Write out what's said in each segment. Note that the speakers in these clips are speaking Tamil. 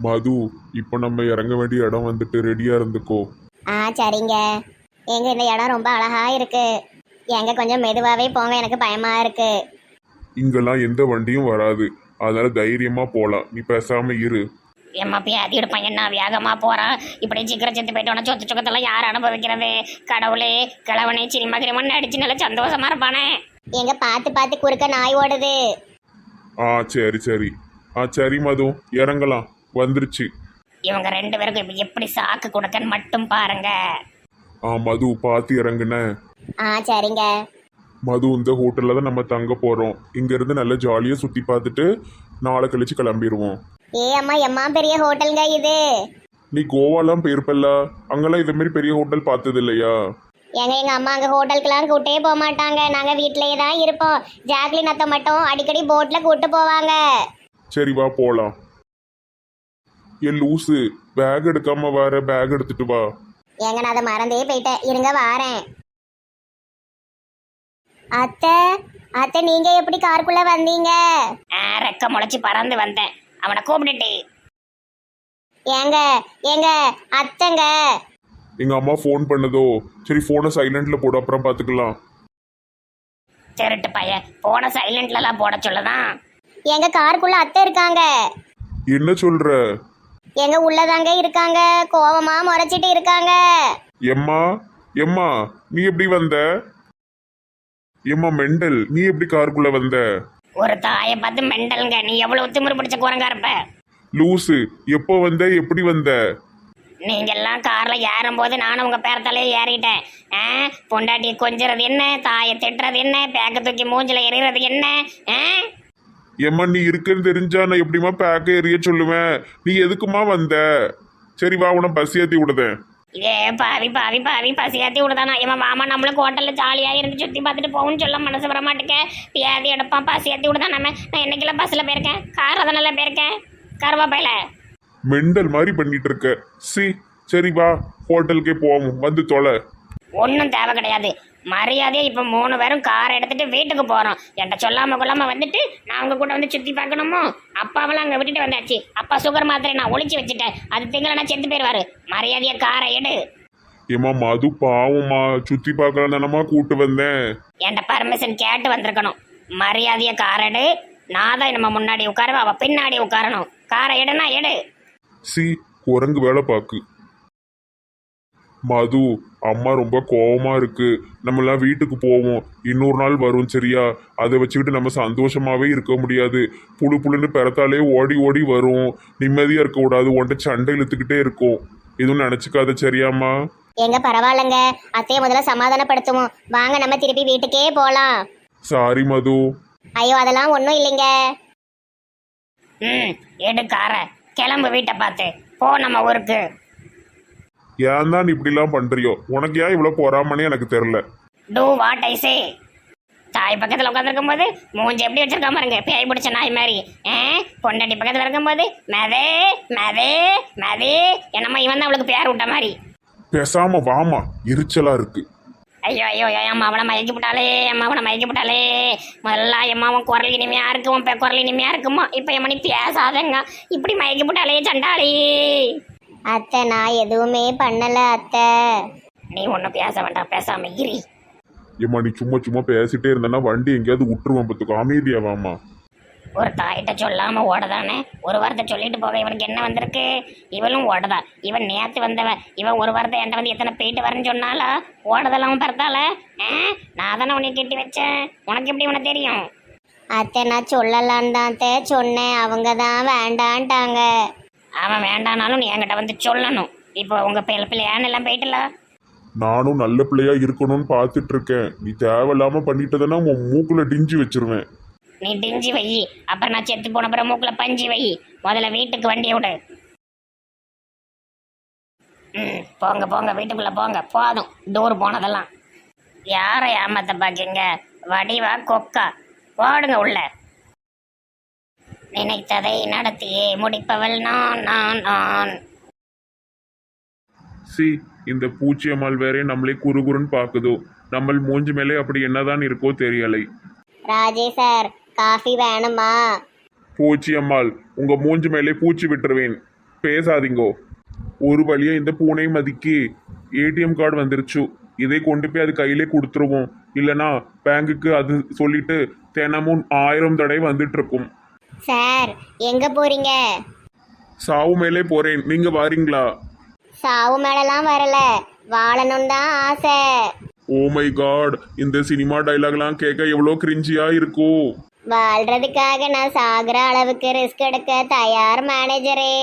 மது இப்போ நம்ம இறங்க வேண்டிய இடம் வந்துட்டு ரெடியா இருந்துக்கோ. ஆ சரிங்க. எங்க இந்த இடம் ரொம்ப அழகா இருக்கு. எங்க கொஞ்சம் மெதுவாவே போங்க எனக்கு பயமா இருக்கு. இங்கெல்லாம் எந்த வண்டியும் வராது. அதனால தைரியமா போலாம். நீ பேசாம இரு. எம்மா பேதி எடுப்பான் என்ன வேகமா போறான் இப்படி சீக்கிரம் செத்து போயிட்டோன்னா சொத்து சுகத்தெல்லாம் யார் அனுபவிக்கிறது? கடவுளே கிழவனே சினிமா கிரிமன்னு அடிச்சு நல்லா சந்தோஷமா இருப்பானே. எங்க பார்த்து பார்த்து குறுக்க நாய் ஓடுது. ஆ சரி சரி. ஆ சரி மது. இறங்கலாம். வந்துருச்சு. இவங்க ரெண்டு பேருக்கும் இப்ப எப்படி சாக்கு கொடுக்கன்னு மட்டும் பாருங்க. ஆ மது பார்த்து இறங்குன. ஆ சரிங்க. மது இந்த ஹோட்டல்ல தான் நம்ம தங்க போறோம். இங்க இருந்து நல்லா ஜாலியா சுத்தி பார்த்துட்டு நாளை கழிச்சு கிளம்பிடுவோம் ஏ அம்மா எம்மா பெரிய ஹோட்டலுங்க இது? நீ கோவாலாம் போயிருப்பல்ல? அங்கெல்லாம் இதே மாதிரி பெரிய ஹோட்டல் பார்த்தது இல்லையா? எங்க எங்க அம்மா அங்க ஹோட்டலுக்குலாம் கூட்டே போக மாட்டாங்க. நாங்க வீட்லயே தான் இருப்போம். ஜாக்லின் அத்தை மட்டும் அடிக்கடி போட்ல கூட்டு போவாங்க. சரி வா போலாம். ஏ லூசு. பேக் எடுக்காம வர பேக் எடுத்துட்டு வா. ஏங்க நான் அதை மறந்தே போயிட்டேன். இருங்க வாரேன். அத்தை அத்தை நீங்க எப்படி காருக்குள்ள வந்தீங்க? ஆ, ரெக்க முளைச்சு பறந்து வந்தேன். அவனை கூப்பிட்டுட்டு. ஏங்க ஏங்க அத்தைங்க. எங்க அம்மா ஃபோன் பண்ணதோ? சரி ஃபோனை சைலண்ட்ல போடு அப்புறம் பார்த்துக்கலாம் திருட்டு பைய. போன சைலண்ட்லலாம் போட சொல்லதான். எங்க காருக்குள்ள அத்தை இருக்காங்க. என்ன சொல்ற? எங்க உள்ளதாங்க இருக்காங்க? கோவமா முறைச்சிட்டு இருக்காங்க. எம்மா எம்மா நீ எப்படி வந்த? எம்மா மெண்டல் நீ எப்படி காருக்குள்ள வந்த? ஒரு தாயை பார்த்து மெண்டலுங்க. நீ எவ்வளவு திமிரு பிடிச்ச குரங்கா இருப்ப? லூசு எப்போ வந்த எப்படி வந்த? நீங்க எல்லாம் கார்ல ஏறும்போது நானும் உங்க பேரத்தாலே ஏறிட்டேன். ஆ, பொண்டாட்டி கொஞ்சறது என்ன? தாயை திட்டுறது என்ன? பேக்க தூக்கி மூஞ்சில எறிகிறது என்ன? ஆ? எம்மா நீ இருக்குன்னு தெரிஞ்சா நான் எப்படிம்மா பேக்க எறிய சொல்லுவேன்? நீ எதுக்குமா வந்த? சரி வா உன பஸ் ஏத்தி விடுதேன். ஏ பாவி பாவி பாவி பசியாத்தி விடுதானா? இவன் மாமா நம்மளுக்கு ஹோட்டல்ல ஜாலியா இருந்து சுத்தி பார்த்துட்டு போகும்னு சொல்ல மனசு வர மாட்டேங்க பியாதி எடுப்பான் பசியாத்தி விடுதான் நம்ம. நான் என்னைக்கெல்லாம் பஸ்ல போயிருக்கேன்? கார் அதனால போயிருக்கேன். கருவா பையில. மெண்டல் மாதிரி பண்ணிட்டு இருக்க சி சரி வா ஹோட்டலுக்கே போவோம். வந்து தொலை. ஒன்றும் தேவை கிடையாது. மரியாதையா இப்போ மூணு பேரும் கார் எடுத்துட்டு வீட்டுக்கு போறோம். என்கிட்ட சொல்லாம கொள்ளாம வந்துட்டு நான் உங்க கூட வந்து சுத்தி பார்க்கணுமோ? அப்பாவெல்லாம் அங்க விட்டுட்டு வந்தாச்சு. அப்பா சுகர் மாத்திரை நான் ஒளிச்சு வச்சுட்டேன். அது திங்களா செத்து போயிருவாரு. மரியாதையா காரை எடு. ஏம்மா மது பாவம்மா. சுத்தி பார்க்கலாம் தானம்மா கூட்டு வந்தேன். என்கிட்ட பர்மிஷன் கேட்டு வந்திருக்கணும். மரியாதையா கார் எடு. நான் தான் நம்ம முன்னாடி உட்காருவேன். அவ பின்னாடி உட்காரணும். காரை எடுனா எடு. சி குரங்கு வேலை பாக்கு. மது அம்மா ரொம்ப கோவமா இருக்கு. நம்ம எல்லாம் வீட்டுக்கு போவோம். இன்னொரு நாள் வரும் சரியா? அதை வச்சுக்கிட்டு நம்ம சந்தோஷமாவே இருக்க முடியாது. புழு புழுன்னு பிறத்தாலே ஓடி ஓடி வரும். நிம்மதியா இருக்க கூடாது. உன்கிட்ட சண்டை இழுத்துக்கிட்டே இருக்கும். எதுவும் நினைச்சுக்காத சரியாம்மா? எங்க பரவாயில்லங்க. அத்தைய முதல்ல சமாதானப்படுத்துவோம். வாங்க நம்ம திருப்பி வீட்டுக்கே போலாம். சாரி மது. ஐயோ அதெல்லாம் ஒன்றும் இல்லைங்க. ம் எடு காரை. கிளம்பு வீட்டை பார்த்து. போ நம்ம ஊருக்கு. ஏன் தான் இப்படிலாம் பண்றியோ? உனக்கு ஏன் இவ்வளவு பொறாமனே எனக்கு தெரியல. Do what I say? தாய் பக்கத்தில் உட்காந்துருக்கும் போது மூஞ்சி எப்படி வச்சிருக்கா பாருங்க பேய் பிடிச்ச நாய் மாதிரி. ஏ பொண்டாட்டி பக்கத்தில் இருக்கும்போது மதே மதே மதே என்னம்மா இவன் தான் அவளுக்கு பேர் விட்ட மாதிரி. பேசாம வாமா எரிச்சலா இருக்கு. ஐயோ ஐயோ ஐயோ அம்மா அவனை மயக்கி விட்டாளே அம்மா அவனை மயக்கி விட்டாளே முதல்ல எம்மா அவன் குரல் இனிமையா இருக்கும் உன் பெ- குரல் இனிமையா இருக்குமா? இப்போ எம்மனி பேசாதங்க. இப்படி மயக்கி விட்டாளே சண்டாளி. அத்தை நான் எதுவுமே பண்ணல அத்தை. நீ ஒன்றும் பேச வேண்டாம் பேசாம இரி. ஏம்மா நீ சும்மா சும்மா பேசிட்டே இருந்தேன்னா வண்டி எங்கேயாவது விட்டுருவான் பத்துக்கு அமைதியா வாமா ஒரு தாயிட்ட சொல்லாம ஓடதானே? ஒரு வாரத்தை சொல்லிட்டு போக இவனுக்கு என்ன வந்திருக்கு? இவளும் ஓடதா. இவன் நேத்து வந்தவ இவன் ஒரு வாரத்தை என்கிட்ட வந்து எத்தனை போயிட்டு வரேன்னு சொன்னாலா? ஓடதெல்லாம் பிறத்தால நான் தானே உன்னை கட்டி வச்சேன். உனக்கு எப்படி உனக்கு தெரியும்? அத்தை நான் சொல்லலான்னு தான் அத்தை சொன்னேன். அவங்க தான் வேண்டான்ட்டாங்க. அவன் வேண்டானாலும் நீ என்கிட்ட வந்து சொல்லணும். இப்போ உங்க பிள்ளை பிள்ளையான்னு எல்லாம் போயிட்டுல? நானும் நல்ல பிள்ளையா இருக்கணும்னு பார்த்துட்டு இருக்கேன் நீ தேவையில்லாம பண்ணிட்டதுன்னா உன் மூக்குல டிஞ்சு வச்சிருவேன். நீ டிஞ்சி வை. அப்புறம் நான் செத்து போன அப்புறம் மூக்குல பஞ்சு வை. முதல்ல வீட்டுக்கு வண்டியை விடு. ம் போங்க போங்க வீட்டுக்குள்ள போங்க. போதும் டூர் போனதெல்லாம். யாரை ஏமாத்த பாக்கீங்க வடிவா கொக்கா? போடுங்க உள்ள. நினைத்ததை நடத்தியே? முடிப்பவள் நான் நான் நான். சி இந்த பூச்சியம்மாள் வேறே நம்மளே குறுகுறுன்னு பாக்குதோ. நம்ம மூஞ்சி மேலே அப்படி என்னதான் இருக்கோ தெரியலை. ராஜேஷ் சார் காஃபி வேணுமா? பூச்சியம்மாள் உங்க மூஞ்சி மேலே பூச்சி விட்டுருவேன். பேசாதீங்கோ. ஒரு வழியா இந்த பூனை மதிக்கு. ஏடிஎம் கார்டு வந்துருச்சு. இதை கொண்டு போய் அது கையிலே கொடுத்துருவோம். இல்லனா பேங்குக்கு அது சொல்லிட்டு தினமும் ஆயிரம் தடவை வந்துட்டு இருக்கும் சார் எங்க போறீங்க? சாவு மேலே போறேன். நீங்க வாரீங்களா? சாவு மேலலாம் வரல. வாழணும் தான் ஆசை. ஓ மை காட் இந்த சினிமா டைலாக்லாம் கேட்க எவ்வளோ கிரிஞ்சியா இருக்கும் வாழ்றதுக்காக நான் சாகுற அளவுக்கு ரிஸ்க் எடுக்க தயார் மேனேஜரே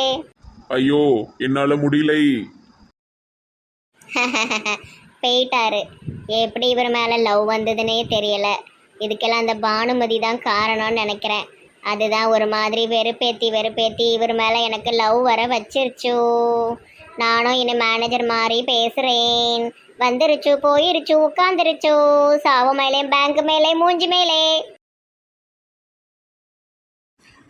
ஐயோ என்னால முடியலை. போயிட்டாரு. எப்படி இவர் மேல லவ் வந்ததுன்னே தெரியல. இதுக்கெல்லாம் அந்த பானுமதி தான் காரணம்னு நினைக்கிறேன். அதுதான் ஒரு மாதிரி வெறுப்பேத்தி வெறுப்பேத்தி. இவர் மேலே எனக்கு லவ் வர வச்சிருச்சு. நானும் இனி மேனேஜர் மாதிரி பேசுகிறேன் வந்துருச்சு போயிருச்சு உட்காந்துருச்சு சாவு மேலே பேங்க் மேலே மூஞ்சி மேலே.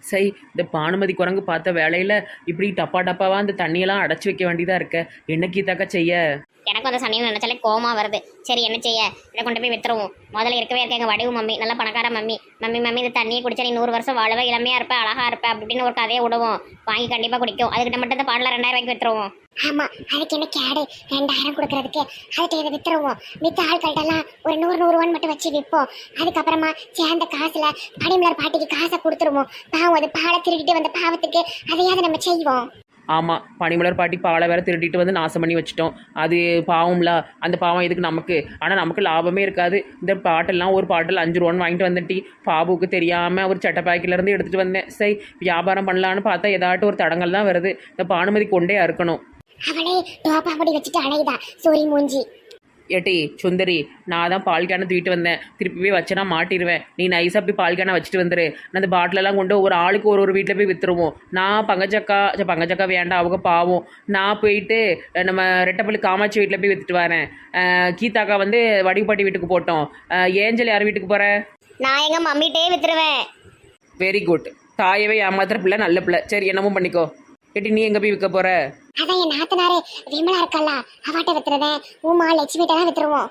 சரி இந்த பானுமதி குரங்கு பார்த்த வேலையில் இப்படி டப்பா டப்பாவாக அந்த தண்ணியெல்லாம் அடைச்சி வைக்க வேண்டியதாக இருக்க? என்னைக்கு தக்க செய்ய? எனக்கு அந்த சனியை நினச்சாலே கோமா வருது. சரி என்ன செய்ய? இதை கொண்டு போய் வித்துருவோம். முதல்ல இருக்கவே இருக்க எங்கள் வடிவு மம்மி நல்ல பணக்கார மம்மி. மம்மி மம்மி இந்த தண்ணியை குடிச்சா நீ நூறு வருஷம் வாழவே இளமையாக இருப்ப அழகா இருப்ப அப்படின்னு ஒரு கதையை விடுவோம். வாங்கி கண்டிப்பாக குடிக்கும். அதுக்கிட்ட மட்டும் இந்த பாடல ரெண்டாயிரம் ரூபாய்க்கு வித்துருவோம். ஆமா அதுக்கு என்ன கேடு? ரெண்டாயிரம் கொடுக்கறதுக்கு. அதுக்கு இதை வித்துருவோம். வித்த ஆட்கள்கிட்டலாம் ஒரு நூறு நூறுவான்னு மட்டும் வச்சு விற்போம் அதுக்கப்புறமா சேர்ந்த காசுல பனிமலர் பாட்டிக்கு காசை கொடுத்துருவோம். பாவம் அது பாலை திருடிட்டு வந்த பாவத்துக்கு அதையாவது நம்ம செய்வோம். ஆமாம் பனிமலர் பாட்டி பாலை வேற திருடிட்டு வந்து நாசம் பண்ணி வச்சிட்டோம். அது பாவம்ல அந்த பாவம் எதுக்கு நமக்கு? ஆனால் நமக்கு லாபமே இருக்காது. இந்த பாட்டெல்லாம் ஒரு பாட்டில் அஞ்சு ரூபான்னு வாங்கிட்டு வந்துட்டி பாபுக்கு தெரியாமல் ஒரு சட்டை பாக்கிலேருந்து எடுத்துகிட்டு வந்தேன். சரி வியாபாரம் பண்ணலான்னு பார்த்தா ஏதாட்டும் ஒரு தடங்கள் தான் வருது. இந்த பானுமதி கொண்டே அறுக்கணும். அவளே டோப்பா அப்படி வச்சுட்டு அலையுதா சோரி மூஞ்சி. ஏட்டி சுந்தரி நான் தான் பால் கேனை தூக்கிட்டு வந்தேன். திருப்பி போய் வச்சேன்னா மாட்டிடுவேன் நீ நைஸாக போய் பால் கேனை வச்சுட்டு வந்துரு. நான் அந்த பாட்டிலெல்லாம் கொண்டு ஒரு ஆளுக்கு ஒரு ஒரு வீட்டில் போய் விற்றுருவோம் நான் பங்கச்சக்கா சே, பங்கச்சக்கா வேண்டாம் அவங்க பாவம். நான் போயிட்டு நம்ம ரெட்டப்பள்ளி காமாட்சி வீட்டில் போய் விற்றுட்டு வரேன். கீதாக்கா வந்து வடிவுப்பாட்டி வீட்டுக்கு போட்டோம். ஏஞ்சல் யார் வீட்டுக்கு போகிற நான் எங்க மம்மிட்டே வித்துருவேன். வெரி குட் தாயவே ஏமாத்துற பிள்ளை நல்ல பிள்ளை. சரி என்னமோ பண்ணிக்கோ. ஏட்டி நீ எங்கே போய் விற்க போகிற அதான் என் நாத்தனாரு விமலா இருக்கல்ல அவாட்ட வித்துறதேன் உமா லட்சுமிட்ட தான் வித்துருவோம்.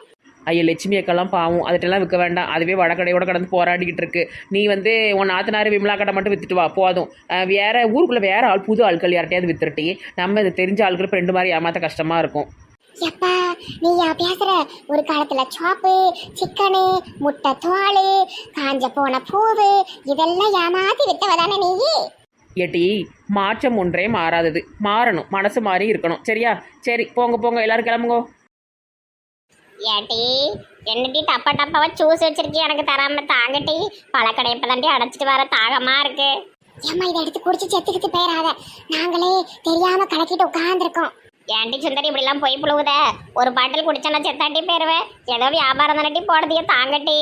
ஐயா லட்சுமி அக்கெல்லாம் பாவம் அதுட்டெல்லாம் விற்க வேண்டாம். அதுவே வடக்கடையோட கடந்து போராடிக்கிட்டு இருக்கு. நீ வந்து உன் நாத்தனார் விமலா கடை மட்டும் வித்துட்டு வா போதும். வேற ஊருக்குள்ள வேற ஆள் புது ஆட்கள் யார்ட்டையாவது வித்துருட்டி நம்ம இது தெரிஞ்ச ஆட்கள் இப்போ ரெண்டு மாதிரி ஏமாத்த கஷ்டமா இருக்கும். எப்பா நீ யா பேசுற? ஒரு காலத்துல சாப்பு சிக்கனு முட்டை தோல் காஞ்ச போன பூவு இதெல்லாம் ஏமாத்தி வித்தவதானே நீ ஏட்டி மாற்றம் ஒன்றே மாறாதது. மாறணும் மனசு மாறி இருக்கணும். சரியா? சரி போங்க போங்க எல்லாரும் கிளம்புங்க. ஏட்டி என்னடி டப்பா டப்பாவை சூஸ் வச்சிருக்கி எனக்கு தராம தாங்கட்டி. பழக்கடை இப்பதாண்டி அடைச்சிட்டு வர தாகமா இருக்கு. ஏம்மா இதை எடுத்து குடிச்சு செத்துக்கிட்டு போயிடாத நாங்களே தெரியாம கலக்கிட்டு உட்காந்துருக்கோம் ஏன்டி சுந்தரி இப்படிலாம் பொய் புழுவுத ஒரு பாட்டில் குடிச்சா செத்தாட்டி போயிருவேன் ஏதோ வியாபாரம் தானட்டி போடுறதையே தாங்கட்டி.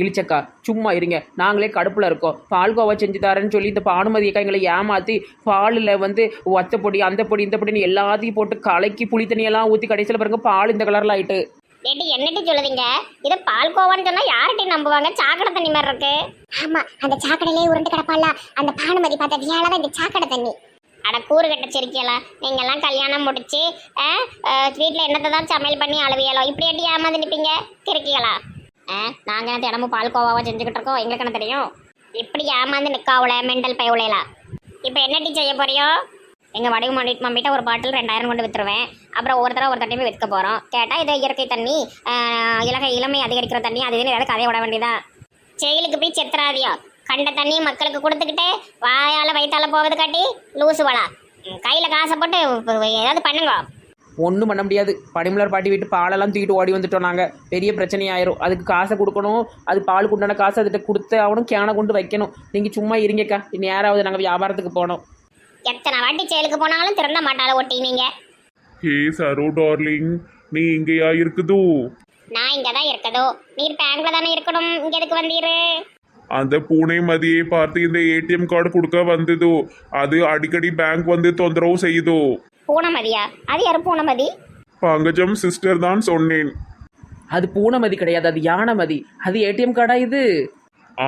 இழிச்சக்கா சும்மா இருங்க. நாங்களே கடுப்பில் இருக்கோம். பால்கோவா செஞ்சு தரேன்னு சொல்லி இந்த பானுமதி அக்கா எங்களை ஏமாற்றி பாலில் வந்து ஒத்த பொடி அந்த பொடி இந்த பொடின்னு எல்லாத்தையும் போட்டு கலக்கி புளி தண்ணியெல்லாம் ஊற்றி கடைசியில் பாருங்க பால் இந்த கலரில் ஆயிட்டு. ஏட்டி என்னட்டி சொல்லுதீங்க? இது பால் கோவான்னு சொன்னா யார்கிட்ட நம்புவாங்க? சாக்கடை தண்ணி மாதிரி இருக்கு. ஆமா அந்த சாக்கடையிலே உருண்டு கிடப்பால அந்த பானுமதி பார்த்த வியாழதான் இந்த சாக்கடை தண்ணி. அட கூறு கட்ட சிரிக்கலாம் நீங்கெல்லாம் கல்யாணம் முடிச்சு வீட்டில் என்னத்தை தான் சமையல் பண்ணி அழுவியலோ? இப்படி ஏட்டி ஏமாந்து நிற்பீங்க கிறுக்கிகளா ஆ? நாங்கள் என்ன தினமும் பால் கோவாவா செஞ்சுக்கிட்டு இருக்கோம். எங்களுக்கு என்ன தெரியும்? இப்படி ஏமாந்து நிற்காவுல மெண்டல் பயவுலாம் இப்போ என்ன டீ செய்ய போறியோ? எங்கள் வடிவு மண்டி மம்மிட்ட ஒரு பாட்டில் ரெண்டாயிரம் கொண்டு விற்றுருவேன் அப்புறம் ஒருத்தர ஒரு தண்ணியுமே போய் விற்க போகிறோம் கேட்டால் இது இயற்கை தண்ணி இலகை இளமை அதிகரிக்கிற தண்ணி அது இதுன்னு ஏதாவது கதையை விட வேண்டியதா? செயலுக்கு போய் செத்துறாதியோ? கண்ட தண்ணி மக்களுக்கு கொடுத்துக்கிட்டு வாயால் வயிற்றால போவது காட்டி லூசு வளா கையில் காசை போட்டு ஏதாவது பண்ணுங்க. ஒன்றும் பண்ண முடியாது. பனிமலர் பாட்டி வீட்டு பாலெல்லாம் தூக்கிட்டு ஓடி வந்துட்டோம் நாங்கள் பெரிய பிரச்சனையாயிரும். அதுக்கு காசை கொடுக்கணும். அது பாலுக்கு உண்டான காசு அதுகிட்ட கொடுத்து ஆகணும். கேனை கொண்டு வைக்கணும். நீங்கள் சும்மா இருங்கக்கா. நேராவது நாங்கள் வியாபாரத்துக்கு போனோம் எத்தனை வாட்டி செயலுக்கு போனாலும் திருட மாட்டால ஒட்டி நீங்க ஹே சரோ டார்லிங். நீ இங்கேயா இருக்குதோ? நான் இங்கே தான் இருக்கதோ? நீர் பேங்க்ல தானே இருக்கணும். இங்க எதுக்கு வந்தீரு? அந்த பூனை மதியை பார்த்து இந்த ஏடிஎம் கார்டு கொடுக்க வந்ததோ? அது அடிக்கடி பேங்க் வந்து தொந்தரவு செய்யுதோ? பூனமதியா? அது யாரு பூனமதி? பங்கஜம் சிஸ்டர் தான் சொன்னேன். அது பூனைமதி கிடையாது அது யானைமதி. அது ஏடிஎம் கார்டா இது?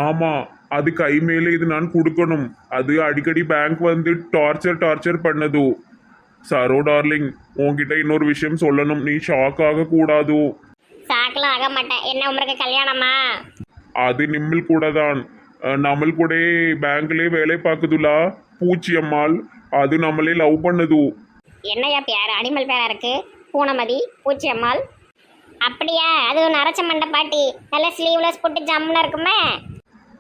ஆமா அது கை மேலே இது நான் கொடுக்கணும். அது அடிக்கடி பேங்க் வந்து டார்ச்சர் டார்ச்சர் பண்ணதோ. சரோ டார்லிங் உன்கிட்ட இன்னொரு விஷயம் சொல்லணும். நீ ஷாக் ஆக கூடாதோ. சாக்கெல்லாம் ஆக மாட்டேன். என்ன உங்களுக்கு கல்யாணமா? அது நிம்மில் கூட தான். அஹ், நம்மள் கூட பேங்க்லயே வேலை பார்க்குதுலா? பூச்சி அம்மாள் அது நம்மளே லவ் பண்ணுது. என்னையா பேர்? அனிமல் பேரா இருக்கு? பூனமதி பூச்சி அம்மாள் அப்படியா? அது ஒரு நரச்ச மண்டை பாட்டி. நல்ல ஸ்லீவ்லெஸ் போட்டு ஜம்முன்னு இருக்குமே.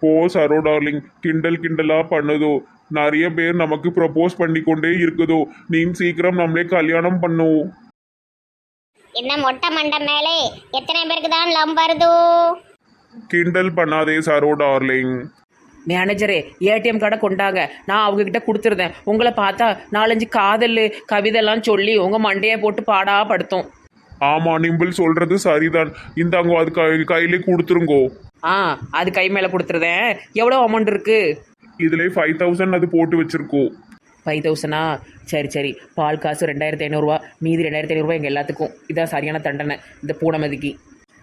போ சரோ டார்லிங். கிண்டல் கிண்டலா பண்ணுதோ. நிறைய பேர் நமக்கு ப்ரப்போஸ் பண்ணி கொண்டே இருக்குதோ. நீ சீக்கிரம் நம்மளே கல்யாணம் பண்ணும் என்ன மொட்டை மண்டை மேலே? எத்தனை பேருக்கு தான் லம் வருதோ? கிண்டல் பண்ணாதே சரோ டார்லிங். மேனேஜரே ஏடிஎம் கார்டை கொண்டாங்க. நான் அவங்க கிட்ட கொடுத்துருந்தேன். உங்களை பார்த்தா நாலஞ்சு காதல் கவிதைலாம் சொல்லி உங்கள் மண்டையை போட்டு பாடா படுத்தும். ஆமா நிம்பிள் சொல்றது சரிதான். இந்தாங்க அது கை கையிலே கொடுத்துருங்கோ. ஆ அது கை மேலே கொடுத்துருதேன். எவ்வளோ அமௌண்ட் இருக்குது இதுல ஃபைவ் தௌசண்ட் அது போட்டு வச்சிருக்கோம் ஃபைவ் தௌசண்டா சரி சரி. பால் காசு ரெண்டாயிரத்தி ஐநூறுரூவா மீதி ரெண்டாயிரத்தி ஐநூறுரூவா எங்கள் எல்லாத்துக்கும். இதான் சரியான தண்டனை. இந்த பூனமதிக்கு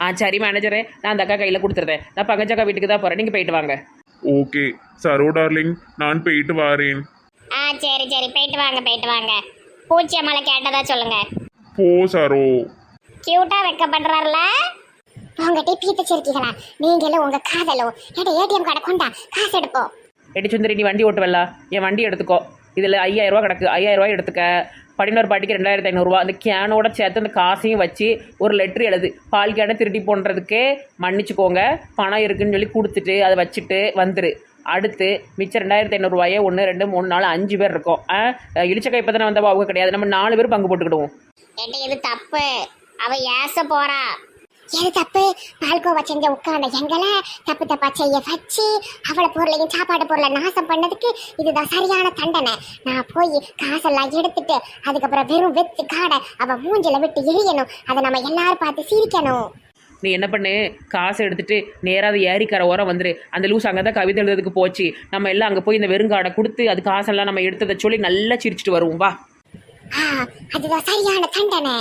ஆ சரி மேனேஜரே நான் அந்த அக்கா கையில் கொடுத்துருதேன். நான் பங்கச்சக்கா வீட்டுக்கு தான் போகிறேன் நீங்கள் போயிட்டு வாங்க. ஓகே. சரோ டார்லிங் நான் போயிட்டு வாரேன். ஆ சரி சரி. போயிட்டு வாங்க போயிட்டு வாங்க. பூச்சி அம்மாளை கேட்டதா சொல்லுங்க. போ சரோ. கியூட்டா வைக்கப்படுறாருல. உங்ககிட்ட பீத்த சிரிக்கிகளா நீங்களும் உங்க காதலும் ஏடா ஏடிஎம் கார்டை கொண்டா? காசு எடுப்போம் எடி சுந்தரி நீ வண்டி ஓட்டுவல்ல? என் வண்டி எடுத்துக்கோ. இதில் ஐயாயிரரூவா கிடக்கு. ஐயாயிரரூவா எடுத்துக்க. படினோர் பாட்டிக்கு ரெண்டாயிரத்தி ஐநூறுரூவா அந்த கேனோட சேர்த்து அந்த காசையும் வச்சு ஒரு லெட்ரு எழுது. பால் கேனை திருடி போன்றதுக்கே மன்னிச்சுக்கோங்க. பணம் இருக்குன்னு சொல்லி கொடுத்துட்டு அதை வச்சுட்டு வந்துரு. அடுத்து மிச்சம் ரெண்டாயிரத்தி ஐநூறுரூவாயே ஒன்று ரெண்டு மூணு நாலு அஞ்சு பேர் இருக்கோம். ஆ இழிச்சக்கா இப்போ தானே வந்தவா அவங்க கிடையாது. நம்ம நாலு பேர் பங்கு போட்டுக்கிடுவோம். ஏட்டி தப்பு? அவ ஏச போறா. எது தப்பு? பால்கோவா செஞ்ச உட்கார்ந்த எங்களை தப்பு தப்பா செய்ய வச்சு அவளை பொருளையும் சாப்பாடு பொருளை நாசம் பண்ணதுக்கு இதுதான் சரியான தண்டனை. நான் போய் காசெல்லாம் எடுத்துட்டு அதுக்கப்புறம் வெறும் வெத்து காடை அவ மூஞ்சில விட்டு எரியணும். அதை நம்ம எல்லாரும் பார்த்து சிரிக்கணும். நீ என்ன பண்ணு? காசை எடுத்துட்டு நேராக அது ஏரிக்கரை ஓரம் வந்துரு. அந்த லூஸ் அங்கே தான் கவிதை எழுதுறதுக்கு போச்சு. நம்ம எல்லாம் அங்கே போய் இந்த வெறுங்காடை கொடுத்து அது காசெல்லாம் நம்ம எடுத்ததை சொல்லி நல்லா சிரிச்சிட்டு வருவோம். வா. அதுதான் சரியான தண்டனை.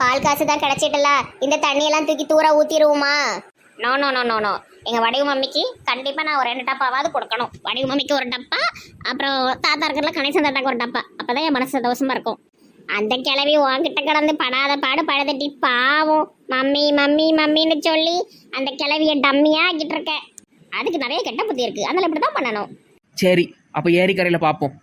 பால் காசு தான் கிடைச்சிட்டல. இந்த தண்ணியெல்லாம் தூக்கி தூர ஊத்திடுவோமா no no no no no எங்க வடிவு மம்மிக்கு கண்டிப்பா நான் ஒரு ரெண்டு டப்பாவாவது கொடுக்கணும். வடிவு மம்மிக்கு ஒரு டப்பா அப்புறம் தாத்தா இருக்கிறதுல கணேசன் தாத்தாக்கு ஒரு டப்பா. அப்பதான் என் மனசு சந்தோஷமா இருக்கும். அந்த கிளவி உன்கிட்ட கிடந்து படாத பாடு பழுதட்டி பாவம். மம்மி மம்மி மம்மின்னு சொல்லி அந்த கிளவிய டம்மியா ஆக்கிட்டு இருக்க. அதுக்கு நிறைய கெட்ட புத்தி இருக்கு. அதனால இப்படிதான் பண்ணணும். சரி அப்போ ஏரிக்கரையில் பார்ப்போம்